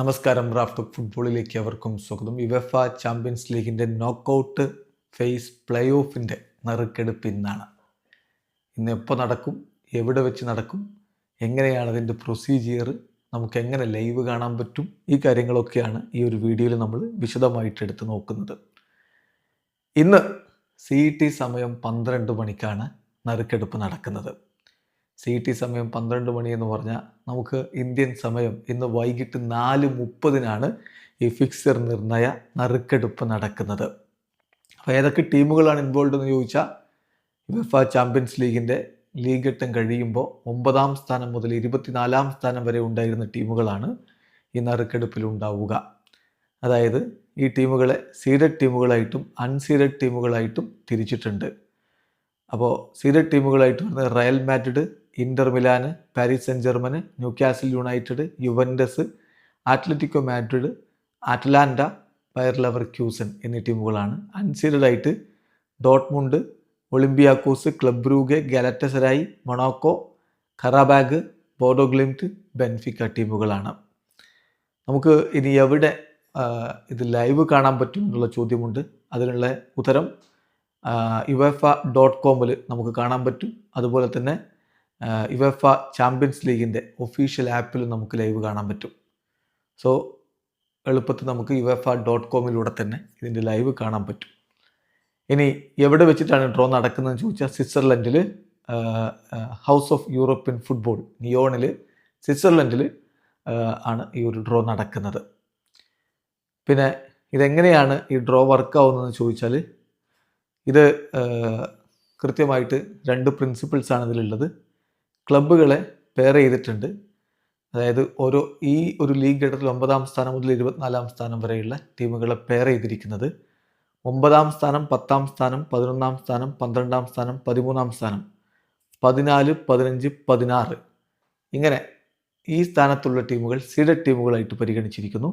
നമസ്കാരം റാഫ്റ്റ് ഫുട്ബോളിലേക്ക് അവർക്കും സ്വാഗതം. യുവഫ ചാമ്പ്യൻസ് ലീഗിന്റെ നോക്കൗട്ട് ഫേസ് പ്ലേ ഓഫിന്റെ നറുക്കെടുപ്പ് ഇന്നാണ്. ഇന്ന് എപ്പോൾ നടക്കും? എവിടെ വെച്ച് നടക്കും? എങ്ങനെയാണ് അതിന്റെ പ്രൊസീജിയർ നമുക്ക് എങ്ങനെ ലൈവ് കാണാൻ പറ്റും? ഈ കാര്യങ്ങളൊക്കെയാണ് ഈ ഒരു വീഡിയോയിൽ നമ്മൾ വിശദമായിട്ട് എടുത്ത് നോക്കുന്നത്. ഇന്ന് സി ടി സമയം പന്ത്രണ്ട് മണിക്കാണ് നറുക്കെടുപ്പ് നടക്കുന്നത്. സി ടി സമയം പന്ത്രണ്ട് മണി എന്ന് പറഞ്ഞാൽ നമുക്ക് ഇന്ത്യൻ സമയം ഇന്ന് വൈകിട്ട് നാല് മുപ്പതിനാണ് ഈ ഫിക്സർ നിർണയ നറുക്കെടുപ്പ് നടക്കുന്നത്. അപ്പോൾ ഏതൊക്കെ ടീമുകളാണ് ഇൻവോൾവ് എന്ന് ചോദിച്ചാൽ യുവഫ ചാമ്പ്യൻസ് ലീഗിന്റെ ലീഗ് ഘട്ടം കഴിയുമ്പോൾ ഒമ്പതാം സ്ഥാനം മുതൽ ഇരുപത്തിനാലാം സ്ഥാനം വരെ ഉണ്ടായിരുന്ന ടീമുകളാണ് ഈ നറുക്കെടുപ്പിൽ ഉണ്ടാവുക. അതായത് ഈ ടീമുകളെ സീഡഡ് ടീമുകളായിട്ടും അൺസീഡഡ് ടീമുകളായിട്ടും തിരിച്ചിട്ടുണ്ട്. അപ്പോൾ സീഡഡ് ടീമുകളായിട്ട് വരുന്നത് Real Madrid Inter Milan Paris Saint Germain Newcastle United Juventus Atletico Madrid Atalanta Bayer Leverkusen എന്നീ ടീമുകളാണ്. അൺസീഡഡ് ആയിട്ട് Dortmund Olympiacos Club Brugge Galatasaray Monaco Qarabag Bodo Glimt Benfica ടീമുകളാണ്. നമുക്ക് ഇനി എവിടെ ഇത് ലൈവ് കാണാൻ പറ്റും എന്നുള്ള ചോദ്യമുണ്ട്. അതിനുള്ള ഉത്തരം യുവഫ ഡോട്ട് കോമിൽ നമുക്ക് കാണാൻ പറ്റും. അതുപോലെ തന്നെ യുവഫ ചാമ്പ്യൻസ് ലീഗിന്റെ ഒഫീഷ്യൽ ആപ്പിൽ നമുക്ക് ലൈവ് കാണാൻ പറ്റും. സോ എളുപ്പത്തിൽ നമുക്ക് യുവഫ ഡോട്ട് കോമിലൂടെ തന്നെ ഇതിന്റെ ലൈവ് കാണാൻ പറ്റും. ഇനി എവിടെ വെച്ചിട്ടാണ് ഡ്രോ നടക്കുന്നതെന്ന് ചോദിച്ചാൽ സ്വിറ്റ്സർലൻഡിൽ ഹൗസ് ഓഫ് യൂറോപ്യൻ ഫുട്ബോൾ നിയോണിൽ സ്വിറ്റ്സർലൻഡിൽ ആണ് ഈ ഒരു ഡ്രോ നടക്കുന്നത്. പിന്നെ ഇതെങ്ങനെയാണ് ഈ ഡ്രോ വർക്കാവുന്നതെന്ന് ചോദിച്ചാൽ ഇത് കൃത്യമായിട്ട് രണ്ട് പ്രിൻസിപ്പിൾസാണ് ഇതിലുള്ളത്. ക്ലബ്ബുകളെ പെയർ ചെയ്തിട്ടുണ്ട്. അതായത് ഓരോ ഈ ഒരു ലീഗ് ഘട്ടത്തിൽ ഒമ്പതാം സ്ഥാനം മുതൽ ഇരുപത്തിനാലാം സ്ഥാനം വരെയുള്ള ടീമുകളെ പെയർ ചെയ്തിരിക്കുന്നത്. ഒമ്പതാം സ്ഥാനം പത്താം സ്ഥാനം പതിനൊന്നാം സ്ഥാനം പന്ത്രണ്ടാം സ്ഥാനം പതിമൂന്നാം സ്ഥാനം പതിനാല് പതിനഞ്ച് പതിനാറ്. ഇങ്ങനെ ഈ സ്ഥാനത്തുള്ള ടീമുകൾ സീഡഡ് ടീമുകളായിട്ട് പരിഗണിച്ചിരിക്കുന്നു.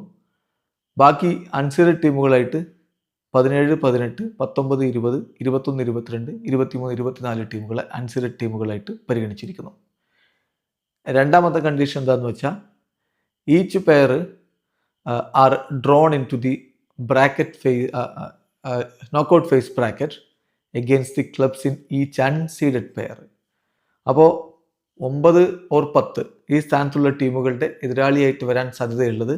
ബാക്കി അൺസീഡഡ് ടീമുകളായിട്ട് പതിനേഴ് പതിനെട്ട് പത്തൊമ്പത് ഇരുപത് ഇരുപത്തൊന്ന് ഇരുപത്തിരണ്ട് ഇരുപത്തിമൂന്ന് ഇരുപത്തിനാല് ടീമുകളെ അൺസീഡഡ് ടീമുകളായിട്ട് പരിഗണിച്ചിരിക്കുന്നു. രണ്ടാമത്തെ കണ്ടീഷൻ എന്താണെന്ന് വെച്ചാൽ each pair are drawn into the bracket phase knockout phase bracket against the clubs in each unseeded pair അപ്പോൾ ഒമ്പത് ഓർ പത്ത് ഈ സ്ഥാനത്തുള്ള ടീമുകളുടെ എതിരാളിയായിട്ട് വരാൻ സാധ്യതയുള്ളത്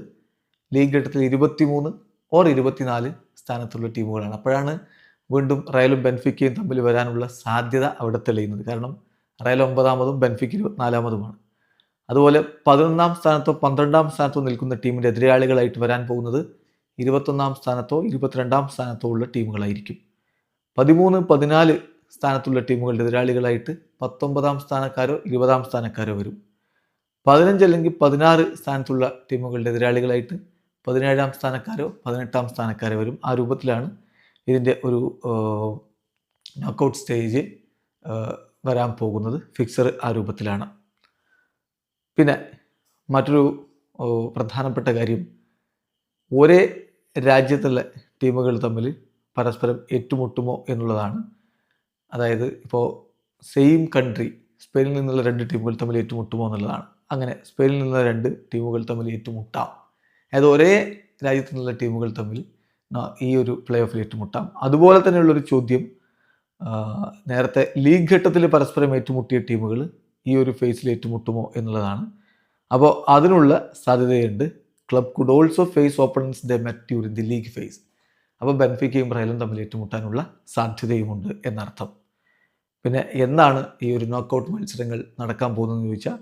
ലീഗ് ഘട്ടത്തിൽ ഇരുപത്തിമൂന്ന് ഓർ ഇരുപത്തിനാല് സ്ഥാനത്തുള്ള ടീമുകളാണ്. അപ്പോഴാണ് വീണ്ടും റയലും ബെൻഫിക്കയും തമ്മിൽ വരാനുള്ള സാധ്യത അവിടെ തെളിയുന്നത്. കാരണം റയൽ ഒമ്പതാമതും ബെൻഫിക്ക് ഇരുപത്തിനാലാമതുമാണ്. അതുപോലെ പതിനൊന്നാം സ്ഥാനത്തോ പന്ത്രണ്ടാം സ്ഥാനത്തോ നിൽക്കുന്ന ടീമിന്റെ എതിരാളികളായിട്ട് വരാൻ പോകുന്നത് ഇരുപത്തൊന്നാം സ്ഥാനത്തോ ഇരുപത്തിരണ്ടാം സ്ഥാനത്തോ ഉള്ള ടീമുകളായിരിക്കും. പതിമൂന്ന് പതിനാല് സ്ഥാനത്തുള്ള ടീമുകളുടെ എതിരാളികളായിട്ട് പത്തൊമ്പതാം സ്ഥാനക്കാരോ ഇരുപതാം സ്ഥാനക്കാരോ വരും. പതിനഞ്ച് അല്ലെങ്കിൽ പതിനാറ് സ്ഥാനത്തുള്ള ടീമുകളുടെ എതിരാളികളായിട്ട് പതിനേഴാം സ്ഥാനക്കാരോ പതിനെട്ടാം സ്ഥാനക്കാരോ വരും. ആ രൂപത്തിലാണ് ഇതിന്റെ ഒരു നോക്കൗട്ട് സ്റ്റേജ് വരാൻ പോകുന്നത്. ഫിക്സർ ആ രൂപത്തിലാണ്. പിന്നെ മറ്റൊരു പ്രധാനപ്പെട്ട കാര്യം ഒരേ രാജ്യത്തുള്ള ടീമുകൾ തമ്മിൽ പരസ്പരം ഏറ്റുമുട്ടുമോ എന്നുള്ളതാണ്. അതായത് ഇപ്പോൾ സെയിം കൺട്രി സ്പെയിനിൽ നിന്നുള്ള രണ്ട് ടീമുകൾ തമ്മിൽ ഏറ്റുമുട്ടുമോ എന്നുള്ളതാണ്. അങ്ങനെ സ്പെയിനിൽ നിന്നുള്ള രണ്ട് ടീമുകൾ തമ്മിൽ ഏറ്റുമുട്ടാം. അതായത് ഒരേ രാജ്യത്തു നിന്നുള്ള ടീമുകൾ തമ്മിൽ ഈ ഒരു പ്ലേ ഓഫിൽ ഏറ്റുമുട്ടാം. അതുപോലെ തന്നെയുള്ളൊരു ചോദ്യം നേരത്തെ ലീഗ് ഘട്ടത്തിൽ പരസ്പരം ഏറ്റുമുട്ടിയ ടീമുകൾ ഈ ഒരു ഫേസിൽ ഏറ്റുമുട്ടുമോ എന്നുള്ളതാണ്. അപ്പോൾ അതിനുള്ള സാധ്യതയുണ്ട്. Club could also face opponents they met during the league phase അപ്പോൾ ബെൻഫിക്കയും റയലും തമ്മിൽ ഏറ്റുമുട്ടാനുള്ള സാധ്യതയുമുണ്ട് എന്നർത്ഥം. പിന്നെ എന്നാണ് ഈ ഒരു നോക്കൗട്ട് മത്സരങ്ങൾ നടക്കാൻ പോകുന്നതെന്ന് ചോദിച്ചാൽ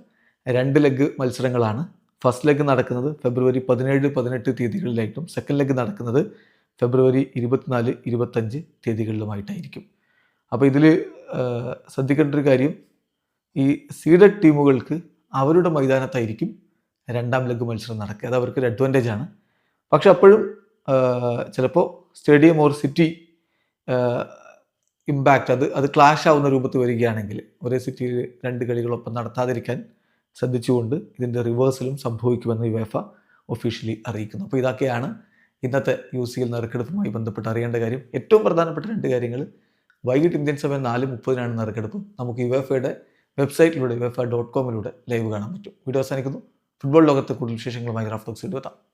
രണ്ട് ലെഗ് മത്സരങ്ങളാണ്. ഫസ്റ്റ് ലെഗ് നടക്കുന്നത് ഫെബ്രുവരി പതിനേഴ് പതിനെട്ട് തീയതികളിലായിട്ടും സെക്കൻഡ് ലെഗ് നടക്കുന്നത് ഫെബ്രുവരി ഇരുപത്തിനാല് ഇരുപത്തഞ്ച് തീയതികളിലുമായിട്ടായിരിക്കും. അപ്പോൾ ഇതിൽ ശ്രദ്ധിക്കേണ്ട ഒരു കാര്യം ഈ സീഡഡ് ടീമുകൾക്ക് അവരുടെ മൈതാനത്തായിരിക്കും രണ്ടാം ലെഗ് മത്സരം നടക്കുക. അത് അവർക്ക് ഒരു അഡ്വാന്റേജ് ആണ്. പക്ഷെ അപ്പോഴും ചിലപ്പോൾ സ്റ്റേഡിയം ഓർ സിറ്റി ഇമ്പാക്റ്റ് അത് അത് ക്ലാഷ് ആവുന്ന രൂപത്തിൽ വരികയാണെങ്കിൽ ഒരേ സിറ്റിയിൽ രണ്ട് കളികളൊപ്പം നടത്താതിരിക്കാൻ ശ്രദ്ധിച്ചുകൊണ്ട് ഇതിന്റെ റിവേഴ്സലും സംഭവിക്കുമെന്ന് യുവേഫ ഒഫീഷ്യലി അറിയിക്കുന്നു. അപ്പോൾ ഇതൊക്കെയാണ് ഇന്നത്തെ യു സി എൽ നറുക്കെടുപ്പുമായി ബന്ധപ്പെട്ട് അറിയേണ്ട കാര്യം. ഏറ്റവും പ്രധാനപ്പെട്ട രണ്ട് കാര്യങ്ങൾ വൈകിട്ട് ഇന്ത്യൻ സമയം നാല് മുപ്പതിനാണ് നറുക്കെടുപ്പ്. നമുക്ക് യുവേഫയുടെ വെബ്സൈറ്റിലൂടെ വെഫ ഡോട്ട് കോമിലൂടെ ലൈവ് കാണാൻ പറ്റും. വീഡിയോ അവസാനിക്കുന്നു. ഫുട്ബോൾ ലോകത്തെ കൂടുതൽ വിശേഷങ്ങളുമായി ഗ്രാഫ് ടോക്സ് എത്താം.